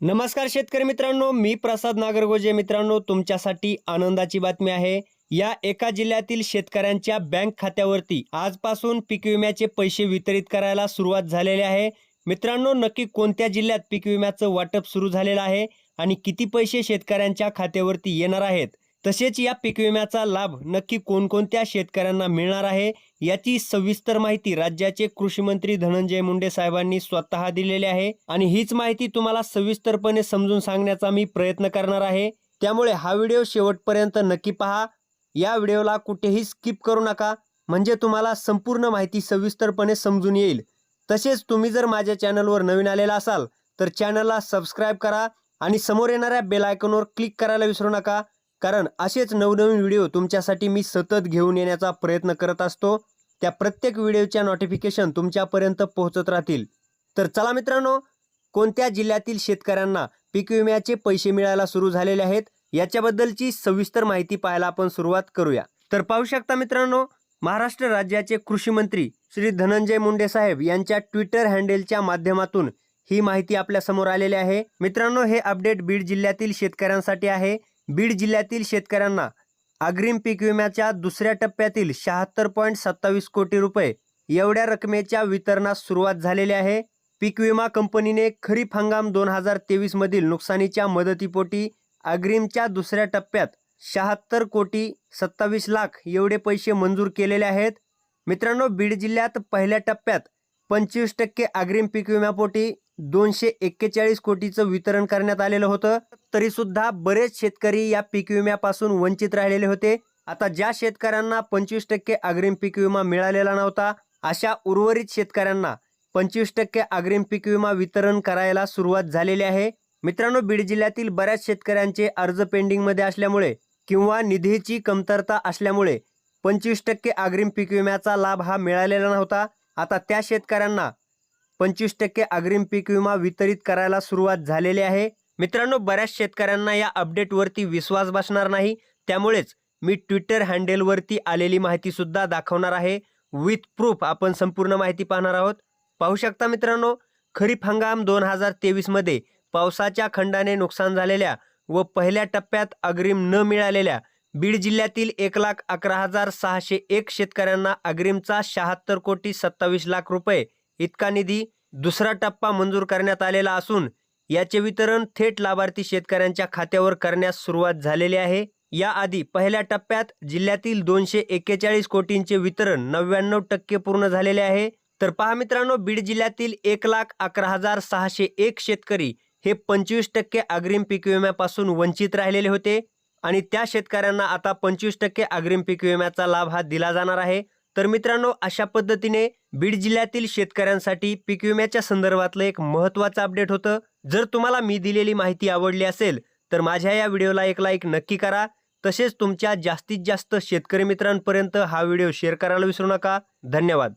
नमस्कार शेतकरी मित्रांनो मी प्रसाद नागरगोजे. मित्रांनो तुमच्यासाठी आनंदाची बातमी आहे. या एका जिल्ह्यातील शेतकऱ्यांच्या बँक खात्यावरती आजपासून पीक विम्याचे पैसे वितरित करायला सुरुवात झालेली आहे. मित्रांनो नक्की कोणत्या जिल्ह्यात पीक विम्याचं वाटप सुरू झालेलं आहे आणि किती पैसे शेतकऱ्यांच्या खात्यावरती येणार आहेत? तसेच या पीक विम्याचा लाभ नक्की कोणकोणत्या शेतकऱ्यांना मिळणार आहे? याची सविस्तर माहिती राज्याचे कृषी मंत्री धनंजय मुंडे साहेबांनी स्वतः दिलेली आहे आणि हीच माहिती तुम्हाला सविस्तरपणे समजून सांगण्याचा मी प्रयत्न करणार आहे. त्यामुळे हा व्हिडिओ शेवटपर्यंत नक्की पहा. या व्हिडिओला कुठेही स्किप करू नका म्हणजे तुम्हाला संपूर्ण माहिती सविस्तरपणे समजून येईल. तसेच तुम्ही जर माझ्या चॅनलवर नवीन आलेला असाल तर चॅनलला सबस्क्राईब करा आणि समोर येणाऱ्या बेल आयकॉनवर क्लिक करायला विसरू नका. कारण असेच नवनवीन व्हिडिओ तुमच्यासाठी मी सतत घेऊन येण्याचा प्रयत्न करत असतो. त्या प्रत्येक व्हिडिओच्या नोटिफिकेशन तुमच्यापर्यंत पोहोचत राहतील. तर चला मित्रांनो कोणत्या जिल्ह्यातील शेतकऱ्यांना पीक विम्याचे पैसे मिळायला सुरू झालेले आहेत याच्याबद्दलची सविस्तर माहिती पाहायला आपण सुरुवात करूया. तर पाहू शकता मित्रांनो महाराष्ट्र राज्याचे कृषी मंत्री श्री धनंजय मुंडे साहेब यांच्या ट्विटर हँडेलच्या माध्यमातून ही माहिती आपल्यासमोर आलेली आहे. मित्रांनो हे अपडेट बीड जिल्ह्यातील शेतकऱ्यांसाठी आहे. बीड जिल्ह्यातील शेतकऱ्यांना अग्रिम पीक विम्याच्या दुसऱ्या टप्प्यातील शहात्तर पॉईंट सत्तावीस कोटी रुपये एवढ्या रकमेच्या वितरणास सुरुवात झालेली आहे. पीक विमा कंपनीने खरीप हंगाम दोन हजार तेवीस मधील नुकसानीच्या मदतीपोटी अग्रिमच्या दुसऱ्या टप्प्यात शहात्तर कोटी सत्तावीस लाख एवढे पैसे मंजूर केलेले आहेत. मित्रांनो बीड जिल्ह्यात पहिल्या टप्प्यात पंचवीस टक्के अग्रिम पीक विम्यापोटी दोनशे एक्केचाळीस कोटीचं वितरण करण्यात आलेलं होतं. तरी सुद्धा बरेच शेतकरी या पीक विम्यापासून वंचित राहिलेले होते. आता ज्या शेतकऱ्यांना पंचवीस टक्के अग्रिम पीक विमा मिळालेला नव्हता अशा उर्वरित शेतकऱ्यांना पंचवीस टक्के अग्रिम पीक विमा वितरण करायला सुरुवात झालेली आहे. मित्रांनो बीड जिल्ह्यातील बऱ्याच शेतकऱ्यांचे अर्ज पेंडिंगमध्ये असल्यामुळे किंवा निधीची कमतरता असल्यामुळे पंचवीस टक्के अग्रिम पीक विम्याचा लाभ हा मिळालेला नव्हता. आता त्या शेतकऱ्यांना पंचवीस टक्के अग्रिम पीक विमा वितरित करायला सुरुवात झालेली आहे. मित्रांनो बऱ्याच शेतकऱ्यांना या अपडेटवरती विश्वास बसणार नाही. त्यामुळेच मी ट्विटर हँडेलवरती आलेली माहिती सुद्धा दाखवणार आहे. विथ प्रूफ आपण संपूर्ण माहिती पाहणार आहोत. पाहू शकता मित्रांनो खरीप हंगाम दोन हजार तेवीसमध्ये पावसाच्या खंडाने नुकसान झालेल्या व पहिल्या टप्प्यात अग्रिम न मिळालेल्या बीड जिल्ह्यातील एक लाख अकरा हजार सहाशे एक शेतकऱ्यांना अग्रिमचा शहात्तर कोटी सत्तावीस लाख रुपये इतका निधी दुसरा टप्पा मंजूर करण्यात आलेला असून याचे वितरण थेट लाभार्थी शेतकऱ्यांच्या खात्यावर करण्यास सुरुवात झालेली आहे. याआधी पहिल्या टप्प्यात जिल्ह्यातील दोनशे एक्केचाळीस कोटींचे वितरण नव्याण्णव टक्के पूर्ण झालेले आहे. तर पहा मित्रांनो बीड जिल्ह्यातील एक लाख अकरा हजार सहाशे एक शेतकरी हे पंचवीस टक्के अग्रिम पीक विम्यापासून वंचित राहिलेले होते आणि त्या शेतकऱ्यांना आता पंचवीस टक्के अग्रिम पीक विम्याचा लाभ हा दिला जाणार आहे. तर मित्रांनो अशा पद्धतीने बीड जिल्ह्यातील शेतकऱ्यांसाठी पीक विम्याच्या संदर्भातलं एक महत्त्वाचं अपडेट होतं. जर तुम्हाला मी दिलेली माहिती आवडली असेल तर माझ्या या व्हिडिओला एक लाईक नक्की करा. तसेच तुमच्या जास्तीत जास्त शेतकरी मित्रांपर्यंत हा व्हिडिओ शेअर करायला विसरू नका. धन्यवाद.